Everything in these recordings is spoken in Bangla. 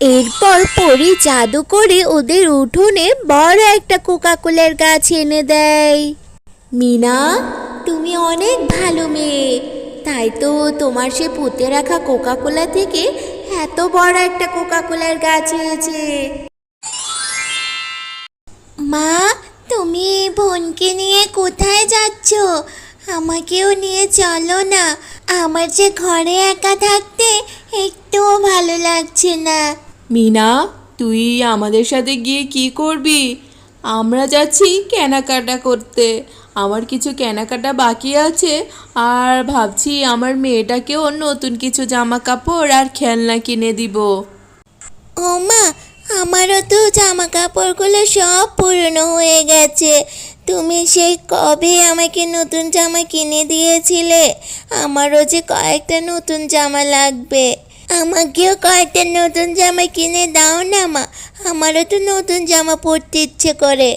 এরপর পরি জাদু করে ওদের উঠোনে বড় একটা কোকাকোলার গাছ এনে দেয়। মিনা, তুমি অনেক ভালো মেয়ে। তাই তো তোমার সে পুঁতে রাখা কোকাকোলা থেকে এত বড় একটা কোকাকোলার গাছ হয়েছে। মা, তুমি বোনকে নিয়ে কোথায় যাচ্ছ? আমাকেও নিয়ে চলো না। আমার যে ঘরে একা থাকতে একটুও ভালো লাগছে না। মিনা, তুই আমাদের সাথে গিয়ে কি করবি? আমরা যাচ্ছি কেনাকাটা করতে। আমার কিছু কেনাকাটা বাকি আছে আর ভাবছি আমার মেয়েটাকেও নতুন কিছু জামা কাপড় আর খেলনা কিনে দিব। ও মা, আমারও তো জামা কাপড়গুলো সব পুরনো হয়ে গেছে। তুমি সেই কবে আমাকে নতুন জামা কিনে দিয়েছিলে? আমারও যে কয়েকটা নতুন জামা লাগবে। আমাকেও কয়েকটা নতুন জামা কিনে দাও না, মা। আমারও তো নতুন জামা পরতে ইচ্ছে করে।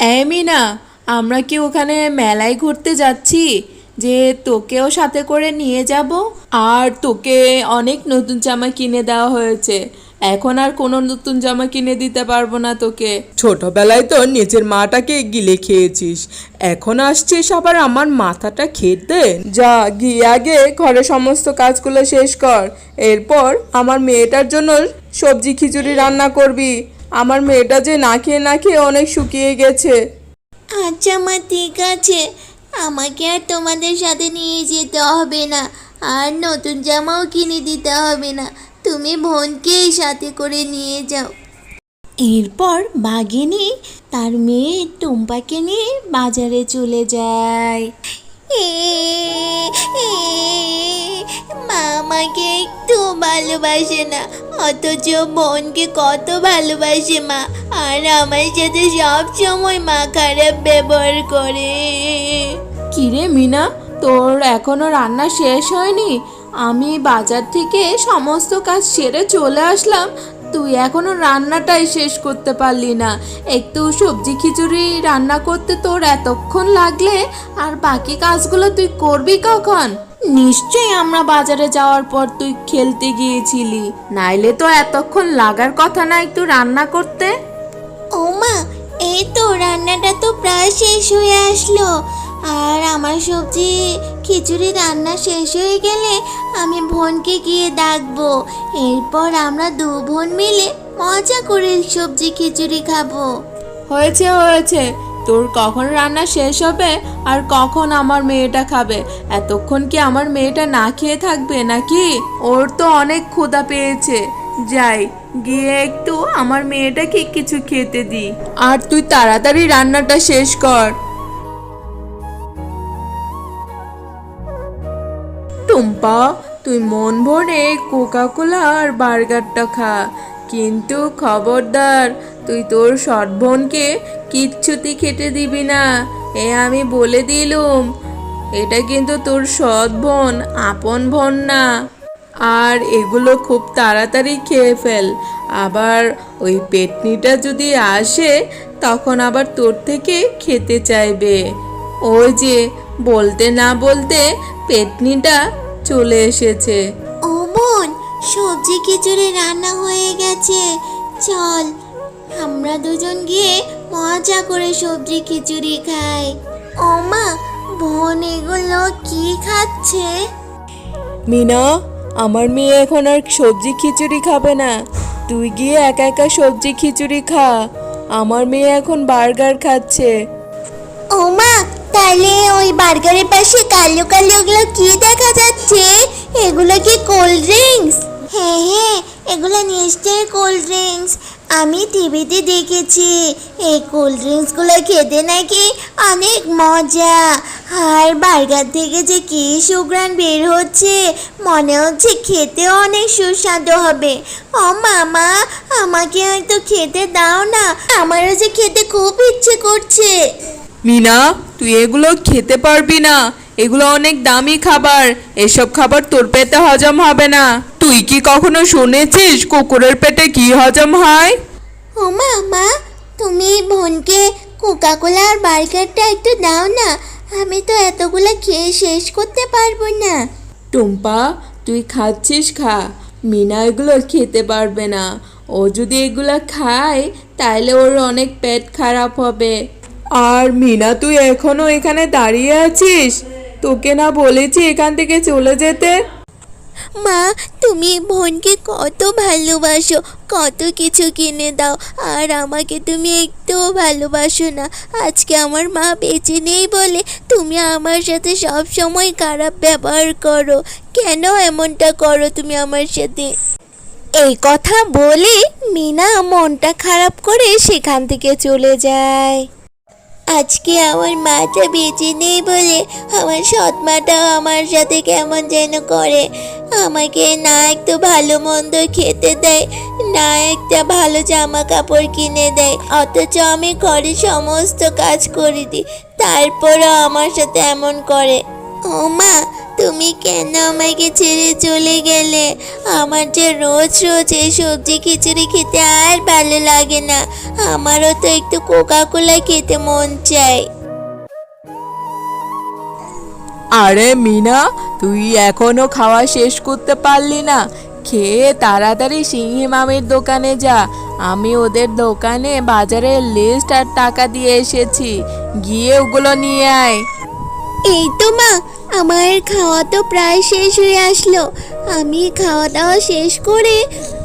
অ্যামিনা মিনা, আমরা কি ওখানে মেলায় ঘুরতে যাচ্ছি? যে তোকেও সাথে করে নিয়ে যাব, আর তোকে অনেক নতুন জামা কিনে দেওয়া হয়েছে। এখন আর কোনো নতুন জামা কিনে দিতে পারব না তোকে। ছোটবেলায় তো নিজের মাটাকে গিলে খেয়েছিস। এখন আসছিস আবার আমার মাথাটা খেতে। যা গিয়ে আগে ঘরে সমস্ত কাজগুলো শেষ কর। এরপর আমার মেয়েটার জন্য সবজি খিচুড়ি রান্না করবি। আমার মেয়েটা যে না খেয়ে না খেয়ে অনেক শুকিয়ে গেছে। আচ্ছা মা ঠিক আছে। আমাকে আর তোমাদের সাথে নিয়ে যেতে হবে না। আর নতুন জামাও কিনে দিতে হবে না। তুমি বোনকেই সাথে করে নিয়ে যাও। এরপর বাঘিনী তার মেয়ে টুম্পাকে নিয়ে বাজারে চলে যায়। মা আমাকে একটু ভালোবাসে না অথচ বোনকে কত ভালোবাসে মা আর আমার সাথে সব সময় মা খারাপ ব্যবহার করে। কিরে মিনা তোর এখনও রান্না শেষ হয়নি? আমি বাজার থেকে সমস্ত কাজ সেরে চলে আসলাম। তুই এখনও রান্নাটাই শেষ করতে পারলি না। একটু সবজি খিচুড়ি রান্না করতে তোর এতক্ষণ লাগলে, আর বাকি কাজগুলো তুই করবি কখন? নিশ্চয়ই আমরা বাজারে যাওয়ার পর তুই খেলতে গিয়েছিলি। নাইলে তো এতক্ষণ লাগার কথা না একটু রান্না করতে। ও মা এই তো রান্নাটা তো প্রায় শেষ হয়ে আসলো। আর আমার সবজি খিচুড়ি রান্না শেষ হয়ে গেলে আমি বোনকে গিয়ে ডাকবো। এরপর আমরা দু বোন মিলে মজা করে সবজি খিচুড়ি খাব। হয়েছে হয়েছে। তোর কখন রান্না শেষ হবে আর কখন আমার মেয়েটা খাবে? এতক্ষণ কি আমার মেয়েটা না খেয়ে থাকবে নাকি? ওর তো অনেক ক্ষুধা পেয়েছে। যাই, গিয়ে একটু আমার মেয়েটাকে কিছু খেতে দি আর তুই তাড়াতাড়ি রান্নাটা শেষ কর। টুম্পা, তুই মন ভরে কোকা কোলা আর বার্গারটা খা। কিন্তু খবরদার, তুই তোর সৎ বোনকে কিচ্ছুতি খেতে দিবি না। এ আমি বলে দিলুম, এটা কিন্তু তোর সৎ বোন, আপন বোন না। আর এগুলো খুব তাড়াতাড়ি খেয়ে ফেল। আবার ওই পেটনিটা যদি আসে, তখন আবার তোর থেকে খেতে চাইবে। ওই যে, বলতে না বলতে পেটনিটা চলে এসেছে। ও বোন সবজি খিচুড়ি রান্না হয়ে গেছে। চল আমরা দুজন গিয়ে মজা করে সবজি খিচুড়ি খাই। ও মা বোন এগুলো কি খাচ্ছে? মিনা আমার মেয়ে এখন আর সবজি খিচুড়ি খাবে না। তুই গিয়ে একা একা সবজি খিচুড়ি খা। আমার মেয়ে এখন বার্গার খাচ্ছে। ও মা তাহলে ওই বার্গারের পাশে কালো কালো ওগুলো কি দেখা যাচ্ছে? এগুলো কি কোল্ড ড্রিঙ্কস হ্যাঁ হ্যাঁ এগুলো নিশ্চয়ই কোল্ড ড্রিঙ্কস আমি টিভিতে দেখেছি। এই কোল্ড ড্রিঙ্কসগুলো খেতে নাকি অনেক মজা। আর বার্গার থেকে যে কি সুগ্রান বের হচ্ছে, মনে হচ্ছে খেতে অনেক সুস্বাদু হবে। ও মামা, আমাকে হয়তো খেতে দাও না। আমারও যে খেতে খুব ইচ্ছে করছে। মিনা তুই এগুলো খেতে পারবি না। এগুলো অনেক দামি খাবার। এসব খাবার তোর পেটে হজম হবে না। তুই কি কখনো শুনেছিস কুকুরের পেটে কি হজম হয়? ও মা মা তুমি বোনকে কোকা কোলা আর বার্গারটা একটু দাও না। আমি তো এতগুলো খেয়ে শেষ করতে পারব না। টুম্পা তুই খাচ্ছিস খা। মিনা এগুলো খেতে পারবে না। ও যদি এগুলো খায় তাহলে ওর অনেক পেট খারাপ হবে। আর মিনা তুই এখনও এখানে দাঁড়িয়ে আছিস? তোকে না বলেছি এখান থেকে চলে যেতে? মা তুমি বোনকে কত ভালোবাসো কত কিছু কিনে দাও আর আমাকে তুমি একটুও ভালোবাসো না। আজকে আমার মা বেঁচে নেই বলে তুমি আমার সাথে সব সময় খারাপ ব্যবহার করো। কেন এমনটা করো তুমি আমার সাথে? এই কথা বলে মিনা মনটা খারাপ করে সেখান থেকে চলে যায়। আজকে আমার মাটা বেঁচে নেই বলে আমার সৎ মাটাও আমার সাথে কেমন যেন করে। আমাকে না একটু ভালো মন্দ খেতে দেয়, না একটা ভালো জামা কাপড় কিনে দেয়। অথচ আমি ঘরে সমস্ত কাজ করে দিই, তারপরও আমার সাথে এমন করে। ও মা তুমি কেন আমাকে ছেড়ে চলে গেলে? আমার যে রোজ রোজ এই সবজি খিচুড়ি খেতে আর ভালো লাগে না। আমারও তো একটু কোকা কোলা খেতে মন চায়। আরে মিনা তুই এখনও খাওয়া শেষ করতে পারলি না। খেয়ে তাড়াতাড়ি সিংহি মামির দোকানে যা। আমি ওদের দোকানে বাজারের লিস্ট আর টাকা দিয়ে এসেছি। গিয়ে ওগুলো নিয়ে আয়। এই তো মা আমার খাওয়া তো প্রায় শেষ হয়ে আসলো। আমি খাওয়া দাওয়া শেষ করে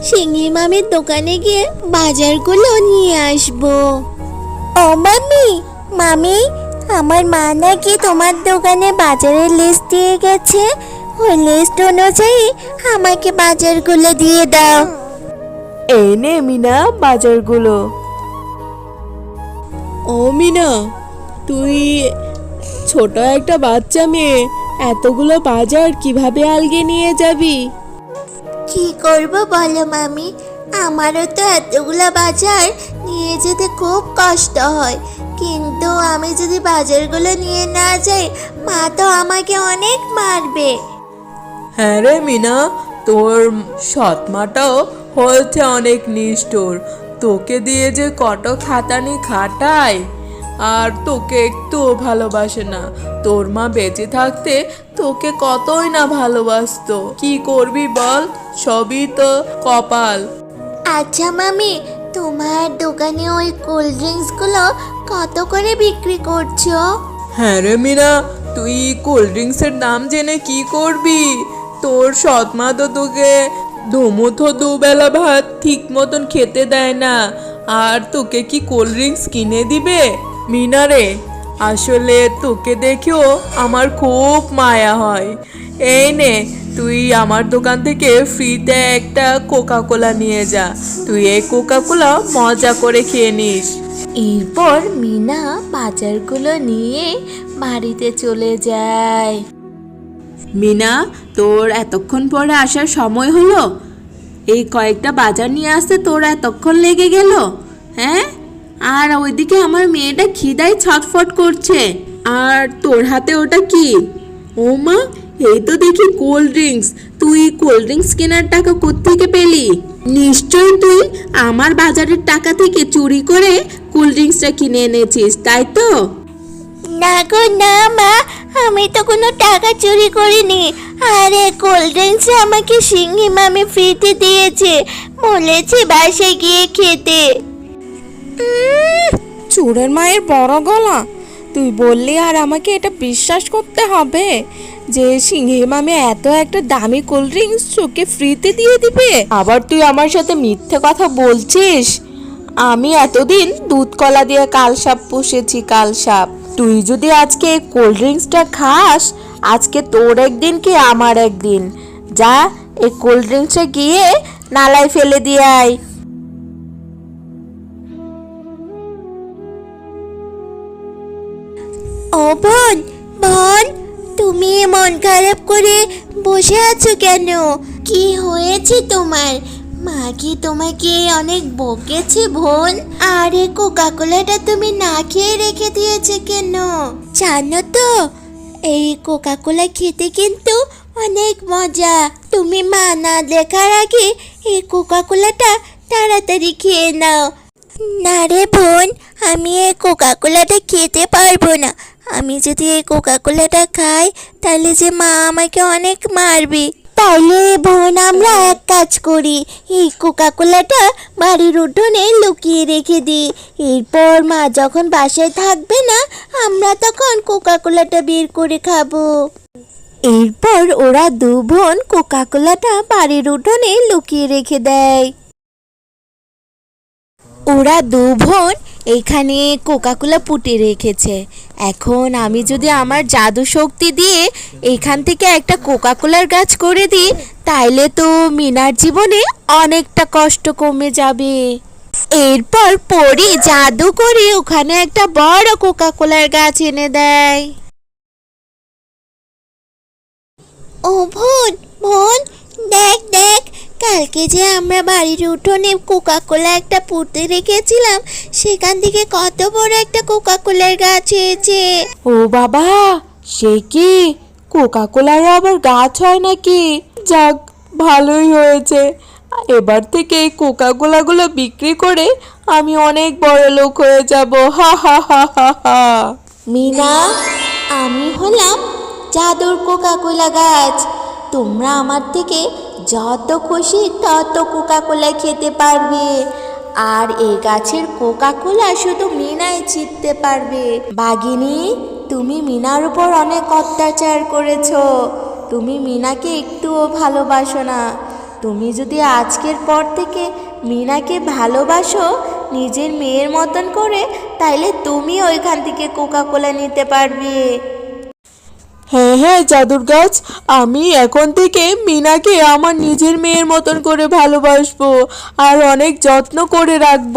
সিঙ্গি মামের দোকানে গিয়ে বাজারগুলো নিয়ে আসব। ও মামি মামি আমার মা নাকি তোমার দোকানে বাজারের লিস্ট দিয়ে গেছে। ওই লিস্ট অনুযায়ী আমাকে বাজারগুলো দিয়ে দাও। এই নে মিনা বাজারগুলো। ও মিনা তুই ছোট একটা বাচ্চা মেয়ে এতগুলো বাজার কীভাবে আলগে নিয়ে যাবি? কি করব বলো মামি? আমারও তো এতগুলো বাজার নিয়ে যেতে খুব কষ্ট হয়। কিন্তু আমি যদি বাজারগুলো নিয়ে না যাই মা তো আমাকে অনেক মারবে। হ্যাঁ রে মিনা তোর সৎ মাটাও হয়েছে অনেক নিষ্ঠুর। তোকে দিয়ে যে কত খাতানি খাটায়। আর তোকে একটুও ভালোবাসে না। তোর মা বেঁচে থাকতে তোকে কতই না ভালোবাসতো। কি করবি বল? সবই তো কপাল। আচ্ছা মামি তোমার দোকানে ওই কোল্ড ড্রিঙ্কসগুলো কত করে বিক্রি করছ? হ্যাঁ রে মিনা তুই কোল্ড ড্রিঙ্কসের দাম জেনে কি করবি? তোর সৎ মা তো তোকে দুমুঠো দুবেলা ভাত ঠিক মতন খেতে দেয় না। আর তোকে কি কোল্ড ড্রিঙ্কস কিনে দিবে? মিনা রে আসলে তোকে দেখেও আমার খুব মায়া হয়। এই নে তুই আমার দোকান থেকে ফ্রিতে একটা কোকা কোলা নিয়ে যা। তুই এই কোকা কোলা মজা করে খেয়ে নিস। এরপর মিনা বাজারগুলো নিয়ে বাড়িতে চলে যায়। মিনা তোর এতক্ষণ পরে আসার সময় হলো? এই কয়েকটা বাজার নিয়ে আসতে তোর এতক্ষণ লেগে গেল হ্যাঁ? আর ওইদিকে আমার মেয়েটা খিদায় ছটফট করছে। আর তোর হাতে ওটা কি? ও মা, এই তো দেখি কোল্ড ড্রিঙ্কস। তুই কোল্ড ড্রিঙ্কস কেনার টাকা কোত্থেকে পেলি? নিশ্চয়ই তুই আমার বাজারের টাকা থেকে চুরি করে কোল্ড ড্রিঙ্কসটা কিনে এনেছিস, তাই তো? না গো, না মা, আমি তো কোনো টাকা চুরি করিনি। আরে, কোল্ড ড্রিঙ্কস আমাকে সিংহি মামি ফ্রিতে দিয়েছে। বলেছে বাসায় গিয়ে খেতে। চোরের মায়ের বড় গলা। তুই বললি আর আমাকে এটা বিশ্বাস করতে হবে যে সিংহে মামি এত একটা দামি কোল্ড ড্রিঙ্কস চোখে ফ্রিতে দিয়ে দিবে। আবার তুই আমার সাথে মিথ্যে কথা বলছিস? আমি এতদিন দুধ কলা দিয়ে কালসাপ পুষেছি কালসাপ তুই যদি আজকে কোল্ড ড্রিঙ্কসটা খাস, আজকে তোর একদিন কি আমার একদিন? যা, এই কোল্ড ড্রিঙ্কসে গিয়ে নালায় ফেলে দিয়ে আয়। বোন বোন, তুমি মন খারাপ করে বসে আছো কেন? কি হয়েছে তোমার? মা কি তোমাকে অনেক বকেছে বোন? আরে কোকা কোলাটা তুমি না খেয়ে রেখে দিয়েছে কেন? জানো তো, এই কোকা কোলা খেতে কিন্তু অনেক মজা। তুমি মা না দেখার আগে এই কোকা কোলাটা তাড়াতাড়ি খেয়ে নাও। না রে বোন, আমি এই কোকা কোলাটা খেতে পারব না। আমি যদি এই কোকা কোলাটা খাই, তাহলে যে মা আমাকে অনেক মারবে। তাইলে বোন, আমরা এক কাজ করি, এই কোকা কোলাটা বাড়ির উঠোনে লুকিয়ে রেখে দিই। এরপর মা যখন বাসায় থাকবে না, আমরা তখন কোকা কোলাটা বের করে খাব। এরপর ওরা দু বোন কোকা কোলাটা বাড়ির উঠোনে লুকিয়ে রেখে দেয়। ওরা দু বোন এখানে কোকাকোলা পুটে রেখেছে। এখন আমি যদি আমার জাদু শক্তি দিয়ে এখান থেকে একটা কোকাকোলার গাছ করে দিই, তাইলে তো মিনার জীবনে অনেকটা কষ্ট কমে যাবে। এরপর পরি জাদু করে ওখানে একটা বড় কোকাকোলার গাছ এনে দেয়। ও দেখ কালকে যে আমরা বাড়ির উঠোনে কোকা কোলা একটা পুঁতে রেখেছিলাম সেখান থেকে কত বড় একটা কোকা কোলার গাছ হয়েছে। ও বাবা সে কি? কোকা কোলার আবার গাছ হয় নাকি? যাক ভালোই হয়েছে। এবার থেকে এই কোকা কোলাগুলো বিক্রি করে আমি অনেক বড় লোক হয়ে যাব। হা হা হা হা হা। মিনা আমি হলাম জাদুর কোকা কোলা গাছ। তোমরা আমার থেকে যত খুশি তত কোকা কোলা খেতে পারবে। আর এই গাছের কোকা কোলা শুধু মিনাই চিনতে পারবে। বাগিনী তুমি মিনার উপর অনেক অত্যাচার করেছ। তুমি মিনাকে একটুও ভালোবাসো না। তুমি যদি আজকের পর থেকে মিনাকে ভালোবাসো নিজের মেয়ের মতন করে, তাইলে তুমি ওইখান থেকে কোকা কোলা নিতে পারবে। হ্যাঁ হ্যাঁ জাদুর গাছ, আমি এখন থেকে মিনাকে আমার নিজের মেয়ের মতন করে ভালোবাসবো আর অনেক যত্ন করে রাখব।